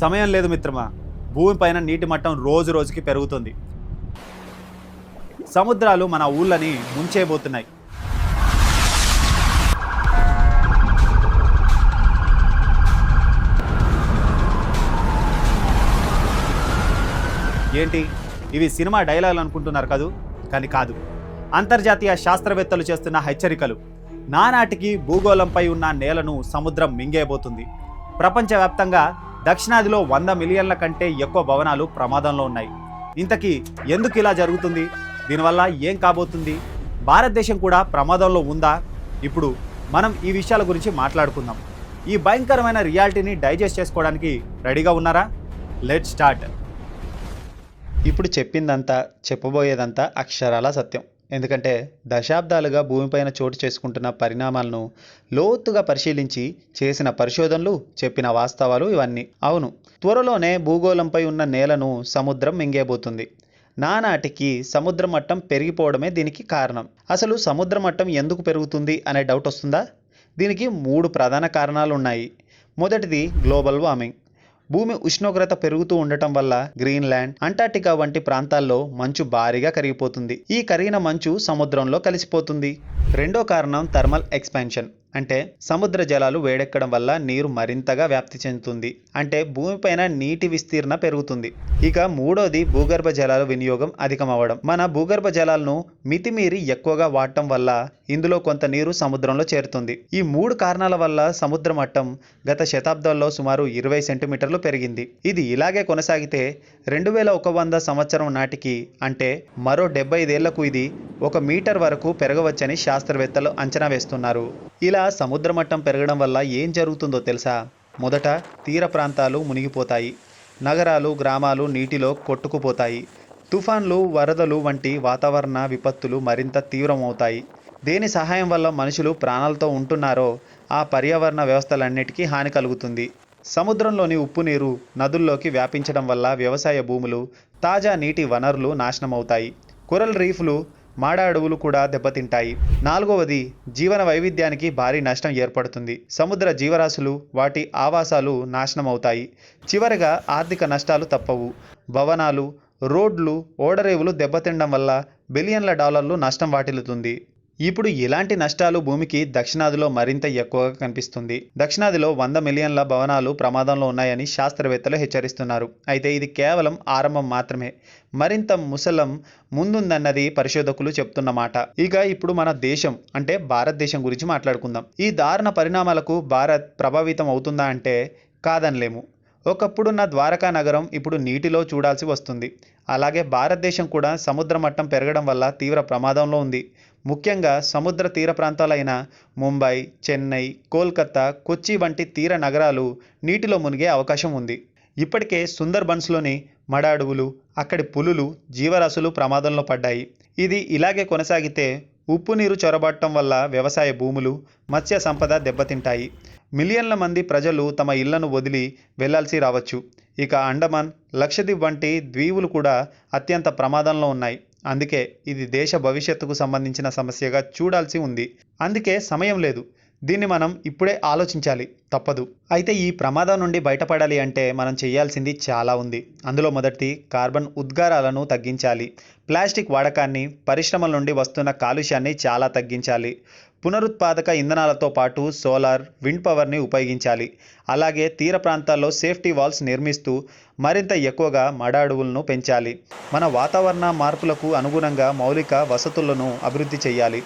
సమయం లేదు మిత్రమా. భూమిపైన నీటి మట్టం రోజు రోజుకి పెరుగుతుంది. సముద్రాలు మన ఊళ్ళని ముంచేయబోతున్నాయి ఏంటి? ఇవి సినిమా డైలాగులు అనుకుంటున్నారు కదూ? కానీ కాదు. అంతర్జాతీయ శాస్త్రవేత్తలు చేస్తున్న హెచ్చరికలు. నానాటికి భూగోళంపై ఉన్న నేలను సముద్రం మింగేయబోతుంది. ప్రపంచవ్యాప్తంగా దక్షిణాదిలో వంద మిలియన్ల కంటే ఎక్కువ భవనాలు ప్రమాదంలో ఉన్నాయి. ఇంతకీ ఎందుకు ఇలా జరుగుతుంది? దీనివల్ల ఏం కాబోతుంది? భారతదేశం కూడా ప్రమాదంలో ఉందా? ఇప్పుడు మనం ఈ విషయాల గురించి మాట్లాడుకుందాం. ఈ భయంకరమైన రియాలిటీని డైజెస్ట్ చేసుకోవడానికి రెడీగా ఉన్నారా? Let start. ఇప్పుడు చెప్పిందంతా చెప్పబోయేదంతా అక్షరాల సత్యం. ఎందుకంటే దశాబ్దాలుగా భూమిపైన చోటు చేసుకుంటున్న పరిణామాలను లోతుగా పరిశీలించి చేసిన పరిశోధనలు చెప్పిన వాస్తవాలు ఇవన్నీ. అవును త్వరలోనే భూగోళంపై ఉన్న నేలను సముద్రం మింగేబోతుంది నానాటికి సముద్ర మట్టం పెరిగిపోవడమే దీనికి కారణం. అసలు సముద్ర మట్టం ఎందుకు పెరుగుతుంది అనే డౌట్ వస్తుందా? దీనికి మూడు ప్రధాన కారణాలు ఉన్నాయి మొదటిది గ్లోబల్ వార్మింగ్. భూమి ఉష్ణోగ్రత పెరుగుతూ ఉండటం వల్ల గ్రీన్లాండ్ అంటార్టికా వంటి ప్రాంతాల్లో మంచు భారీగా కరిగిపోతుంది. ఈ కరిగిన మంచు సముద్రంలో కలిసిపోతుంది. రెండో కారణం థర్మల్ ఎక్స్పాన్షన్. అంటే సముద్ర జలాలు వేడెక్కడం వల్ల నీరు మరింతగా వ్యాప్తి చెందుతుంది. అంటే భూమిపైన నీటి విస్తీర్ణ పెరుగుతుంది. ఇక మూడోది భూగర్భ జలాల వినియోగం అధికమవ్వడం మన భూగర్భ జలాలను మితిమీరి ఎక్కువగా వాడటం వల్ల ఇందులో కొంత నీరు సముద్రంలో చేరుతుంది. ఈ మూడు కారణాల వల్ల సముద్ర మట్టం గత శతాబ్దాల్లో సుమారు ఇరవై సెంటీమీటర్లు పెరిగింది. ఇది ఇలాగే కొనసాగితే రెండు వేల ఒక వంద సంవత్సరం నాటికి అంటే మరో డెబ్బై ఐదేళ్ళకు ఇది ఒక మీటర్ వరకు పెరగవచ్చని శాస్త్రవేత్తలు అంచనా వేస్తున్నారు. ఇలా సముద్ర మట్టం పెరగడం వల్ల ఏం జరుగుతుందో తెలుసా? మొదట తీర ప్రాంతాలు మునిగిపోతాయి. నగరాలు గ్రామాలు నీటిలో కొట్టుకుపోతాయి. తుఫాన్లు వరదలు వంటి వాతావరణ విపత్తులు మరింత తీవ్రమవుతాయి. దేని సహాయం వల్ల మనుషులు ప్రాణాలతో ఉంటున్నారో ఆ పర్యావరణ వ్యవస్థలన్నిటికీ హాని కలుగుతుంది. సముద్రంలోని ఉప్పు నీరు నదుల్లోకి వ్యాపించడం వల్ల వ్యవసాయ భూములు తాజా నీటి వనరులు నాశనమవుతాయి. కొరల్ రీఫ్లు మాడ అడవులు కూడా దెబ్బతింటాయి. నాలుగవది జీవన వైవిధ్యానికి భారీ నష్టం ఏర్పడుతుంది. సముద్ర జీవరాశులు వాటి ఆవాసాలు నాశనం అవుతాయి చివరగా ఆర్థిక నష్టాలు తప్పవు. భవనాలు రోడ్లు ఓడరేవులు దెబ్బతినడం వల్ల బిలియన్ల డాలర్లు నష్టం వాటిల్లుతుంది. ఇప్పుడు ఇలాంటి నష్టాలు భూమికి దక్షిణాదిలో మరింత ఎక్కువగా కనిపిస్తుంది. దక్షిణాదిలో వంద మిలియన్ల భవనాలు ప్రమాదంలో ఉన్నాయని శాస్త్రవేత్తలు హెచ్చరిస్తున్నారు. అయితే ఇది కేవలం ఆరంభం మాత్రమే. మరింత ముసలం ముందుందన్నది పరిశోధకులు చెప్తున్న మాట. ఇక ఇప్పుడు మన దేశం అంటే భారతదేశం గురించి మాట్లాడుకుందాం. ఈ దారుణ పరిణామాలకు భారత్ ప్రభావితం అవుతుందా అంటే కాదనలేము. ఒకప్పుడున్న ద్వారకా నగరం ఇప్పుడు నీటిలో చూడాల్సి వస్తుంది. అలాగే భారతదేశం కూడా సముద్ర మట్టం పెరగడం వల్ల తీవ్ర ప్రమాదంలో ఉంది. ముఖ్యంగా సముద్ర తీర ప్రాంతాలైన ముంబై చెన్నై కోల్కతా కొచ్చి వంటి తీర నగరాలు నీటిలో మునిగే అవకాశం ఉంది. ఇప్పటికే సుందర్బన్స్లోని మడ అడవులు అక్కడి పులులు జీవరాశులు ప్రమాదంలో పడ్డాయి. ఇది ఇలాగే కొనసాగితే ఉప్పు నీరు చొరబడటం వల్ల వ్యవసాయ భూములు మత్స్య సంపద దెబ్బతింటాయి. మిలియన్ల మంది ప్రజలు తమ ఇళ్ళను వదిలి వెళ్ళాల్సి రావచ్చు. ఇక అండమాన్ లక్షద్వీప్ వంటి ద్వీపులు కూడా అత్యంత ప్రమాదంలో ఉన్నాయి. అందుకే ఇది దేశ భవిష్యత్తుకు సంబంధించిన సమస్యగా చూడాల్సి ఉంది. అందుకే సమయం లేదు. దీన్ని మనం ఇప్పుడే ఆలోచించాలి. తప్పదు. అయితే ఈ ప్రమాదం నుండి బయటపడాలి అంటే మనం చేయాల్సింది చాలా ఉంది. అందులో మొదటిది కార్బన్ ఉద్గారాలను తగ్గించాలి. ప్లాస్టిక్ వాడకాన్ని పరిశ్రమల నుండి వస్తున్న కాలుష్యాన్ని చాలా తగ్గించాలి. పునరుత్పాదక ఇంధనాలతో పాటు సోలార్ విండ్ పవర్ని ఉపయోగించాలి. అలాగే తీర ప్రాంతాల్లో సేఫ్టీ వాల్స్ నిర్మిస్తూ మరింత ఎక్కువగా మడ అడవులను పెంచాలి. మన వాతావరణ మార్పులకు అనుగుణంగా మౌలిక వసతులను అభివృద్ధి చేయాలి.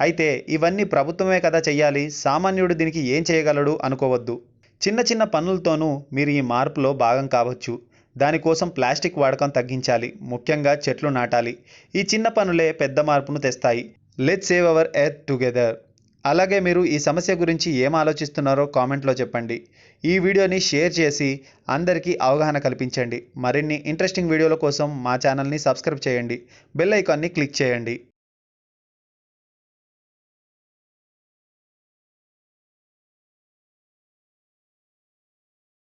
అయితే ఇవన్నీ ప్రభుత్వమే కదా చెయ్యాలి సామాన్యుడు దీనికి ఏం చేయగలడు అనుకోవద్దు. చిన్న చిన్న పనులతోనూ మీరు ఈ మార్పులో భాగం కావచ్చు. దానికోసం ప్లాస్టిక్ వాడకం తగ్గించాలి ముఖ్యంగా చెట్లు నాటాలి. ఈ చిన్న పనులే పెద్ద మార్పును తెస్తాయి. Let save our earth together అలాగే మీరు ఈ సమస్య గురించి ఏం ఆలోచిస్తున్నారో కామెంట్లో చెప్పండి. ఈ వీడియోని షేర్ చేసి అందరికీ అవగాహన కల్పించండి. మరిన్ని ఇంట్రెస్టింగ్ వీడియోల కోసం మా ఛానల్ని సబ్స్క్రైబ్ చేయండి. బెల్ ఐకాన్ని క్లిక్ చేయండి.